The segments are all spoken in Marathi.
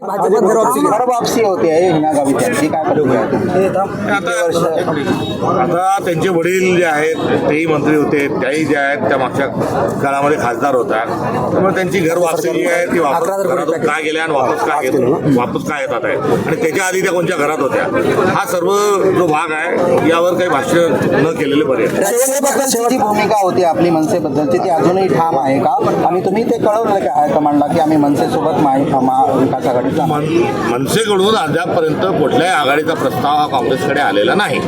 वापसी होते आहे त्यांची. काय आता? आता त्यांचे वडील जे आहेत तेही मंत्री होते त्याही जे आहेत त्या मागच्या काळामध्ये खासदार होत्या त्यामुळे त्यांची घर वापसी जी आहे ती वापस काय गेल्या आणि वापस काय येत वापस काय येतात आहे? आणि त्याच्या आधी त्या कोणत्या घरात होत्या? हा सर्व जो भाग आहे यावर काही भाष्य न केलेले बरे भूमिका होती आपली मनसेबद्दलची? ती अजूनही ठाम आहे का? आणि तुम्ही ते कळवलं का? हायकमांडला की आम्ही मनसेसोबत महा- महाविकास आघाडीचा मनसेकडून अद्यापपर्यंत कुठल्याही आघाडीचा प्रस्ताव हा काँग्रेसकडे आलेला नाही.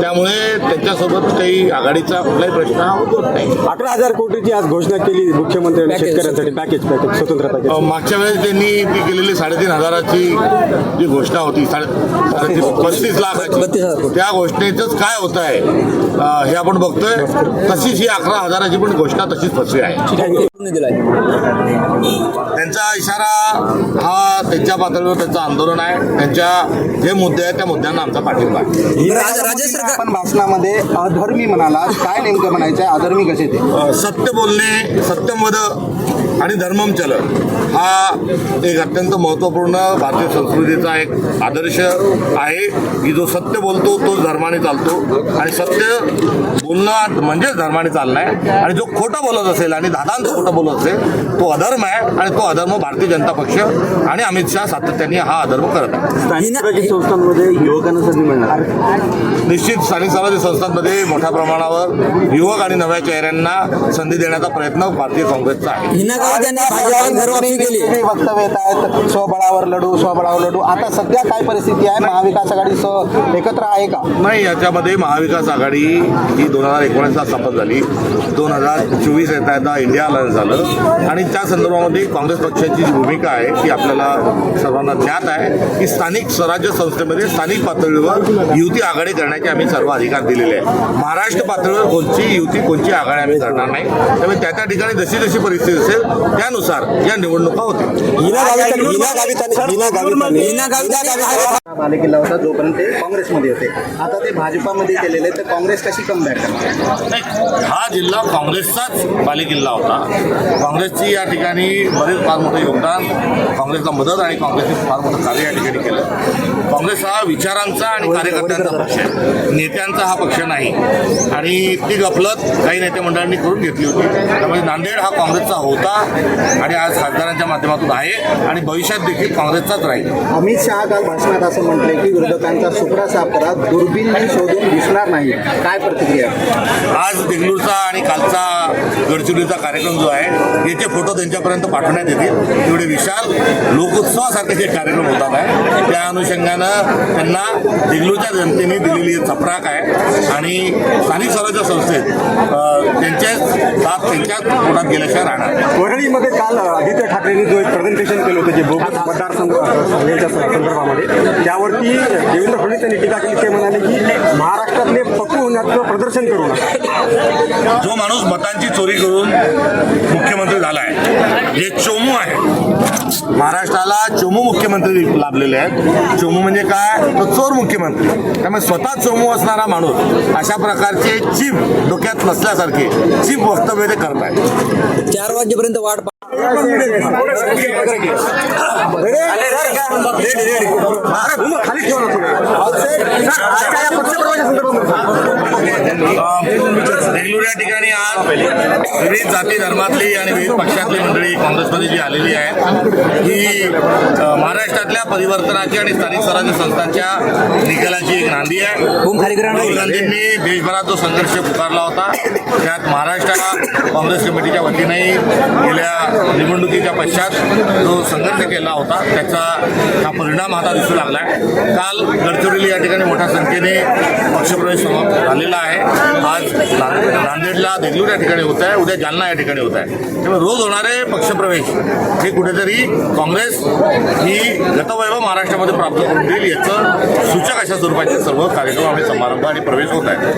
त्यामुळे त्यांच्यासोबत काही आघाडीचा कुठलाही प्रश्न हा उद्भवत नाही. अकरा हजार कोटीची आज घोषणा केली मुख्यमंत्र्यांनी. शेतकऱ्यांसाठी. पॅकेज पॅकेज स्वतंत्र पॅकेज मागच्या वेळेस त्यांनी ती केलेली साडेतीन हजाराची जी घोषणा होती साडे साडेतीन पस्तीस कोटी. त्या घोषणेचंच काय होत आहे हे आपण बघतोय. तशीच ही अकरा हजाराची पण घोषणा तशीच फसवी आहे. त्यांचा इशारा हा त्यांच्या पातळीवर त्यांचं आंदोलन आहे. त्यांच्या जे मुद्दे आहेत त्या मुद्द्यांना आमचा पाठिंबा राज्य सरकार आपण भाषणामध्ये अधर्मी म्हणाला काय नेमकं म्हणायचं आहे अधर्मी कसे ते? सत्य बोलणे सत्यमवद आणि धर्मम चल हा एक अत्यंत महत्त्वपूर्ण भारतीय संस्कृतीचा एक आदर्श आहे. की जो सत्य बोलतो तोच धर्माने चालतो. आणि सत्य बोलणं म्हणजेच धर्माने आहे आणि जो खोटं बोलत असेल आणि दादांचं खोटं बोलत असेल तो अधर्म आहे आणि तो अधर्म भारतीय जनता पक्ष आणि अमित शहा सातत्याने हा अधर्म करत आहे. संस्थांमध्ये युवकांना संधी मिळणार. निश्चित स्थानिक स्वराज्य संस्थांमध्ये मोठ्या प्रमाणावर युवक आणि नव्या चेहऱ्यांना संधी देण्याचा प्रयत्न भारतीय काँग्रेसचा आहे. वक्तव्य येत आहेत स्वबळावर लढू स्वबळावर लढू आता सध्या काय परिस्थिती आहे? महाविकास आघाडी स- एकत्र आहे का? नाही याच्यामध्ये महाविकास आघाडी ही दोन हजार एकोणीसला स्थापन झाली. दोन हजार चोवीस येता येता इंडिया अलायन्स झालं. आणि त्या संदर्भामध्ये काँग्रेस पक्षाची जी भूमिका आहे ती आपल्याला सर्वांना ज्ञात आहे की स्थानिक स्वराज्य संस्थेमध्ये स्थानिक पातळीवर युती आघाडी करण्याचे आम्ही सर्व अधिकार दिलेले आहे महाराष्ट्र पातळीवर कोणची युती कोणची आघाडी आम्ही करणार नाही. त्यामुळे त्या त्या ठिकाणी जशी जशी परिस्थिती असेल त्यानुसार या निवडणुका होतील. होता जोपर्यंत ते काँग्रेसमध्ये होते. आता ते भाजपामध्ये गेलेले तर काँग्रेस कशी कमबॅक करणार? नाही हा जिल्हा काँग्रेसचाच बालेकिल्ला होता. काँग्रेसची या ठिकाणी बरेच फार मोठं योगदान काँग्रेसला मदत आणि काँग्रेसने फार मोठं कार्य या ठिकाणी केलं. काँग्रेस हा विचारांचा आणि कार्यकर्त्यांचा पक्ष आहे. नेत्यांचा हा पक्ष नाही. आणि ती गफलत काही नेते मंडळांनी करून घेतली होती. त्यामुळे नांदेड हा काँग्रेसचा होता आणि आज खासदारांच्या माध्यमातून आहे आणि भविष्यात देखील काँग्रेसचाच राहील. अमित शहा काल भाषणात असं म्हटले की विरोधकांचा सुपडा साफ करा दुर्बीन शोधून दिसणार नाही. काय प्रतिक्रिया? आज देगलूरचा आणि कालचा गडचिरोलीचा कार्यक्रम जो आहे याचे फोटो त्यांच्यापर्यंत पाठवण्यात येतील. तेवढे विशाल लोकोत्सवासारखे जे कार्यक्रम होतात आहे त्या अनुषंगानं त्यांना देगलूरच्या जनतेने दिलेली चपराक आहे आणि स्थानिक स्वराज्य संस्थेत त्यांच्याच दात त्यांच्याच पोटात गेल्याशिवाय राहणार. वरळीमध्ये काल आदित्य ठाकरेंनी जो एक प्रेझेंटेशन केलं होतं जे बोगस मतदारसंघ संदर्भामध्ये त्यावरती देवेंद्र फडणवीस यांनी टीका केली ते म्हणाले की महाराष्ट्रातले पक्कू होण्याचं प्रदर्शन करू नका जो माणूस मतांची चोरी करून मुख्यमंत्री झाला आहे जे चोमू आहे महाराष्ट्राला चोमू मुख्यमंत्री लाभलेले आहेत. चोमू म्हणजे काय? तो चोर मुख्यमंत्री. त्यामुळे स्वतः चोमू असणारा माणूस अशा प्रकारचे चीप डोक्यात नसल्यासारखे चीप वक्तव्य ते करत आहेत चार वाजेपर्यंत वाट बेंगळूर या ठिकाणी आज विविध जाती धर्मातली आणि विविध पक्षातली मंडळी काँग्रेसमध्ये जी आलेली आहेत ही महाराष्ट्रातल्या परिवर्तनाची आणि स्थानिक स्वराज्य संस्थांच्या निकालाची एक नांदी आहे. राहुल गांधींनी देशभरात जो संघर्ष पुकारला होता त्यात महाराष्ट्राला काँग्रेस कमिटीच्या वतीनेही गेल्या निवडणुकीच्या पश्चात जो संघर्ष केला होता त्याचा हा परिणाम आता दिसू लागला आहे काल गडचिरोली या ठिकाणी मोठ्या संख्येने पक्षप्रवेश समाप्त झालेला आहे. आज नांदेडला देगलूर या ठिकाणी होत आहे उद्या जालना या ठिकाणी होत आहे. त्यामुळे रोज होणारे पक्षप्रवेश. हे कुठेतरी काँग्रेस ही गतवैभव महाराष्ट्रामध्ये प्राप्त करून देईल याचं सूचक अशा स्वरूपाचे सर्व कार्यक्रम आणि समारंभ आणि प्रवेश होत आहे.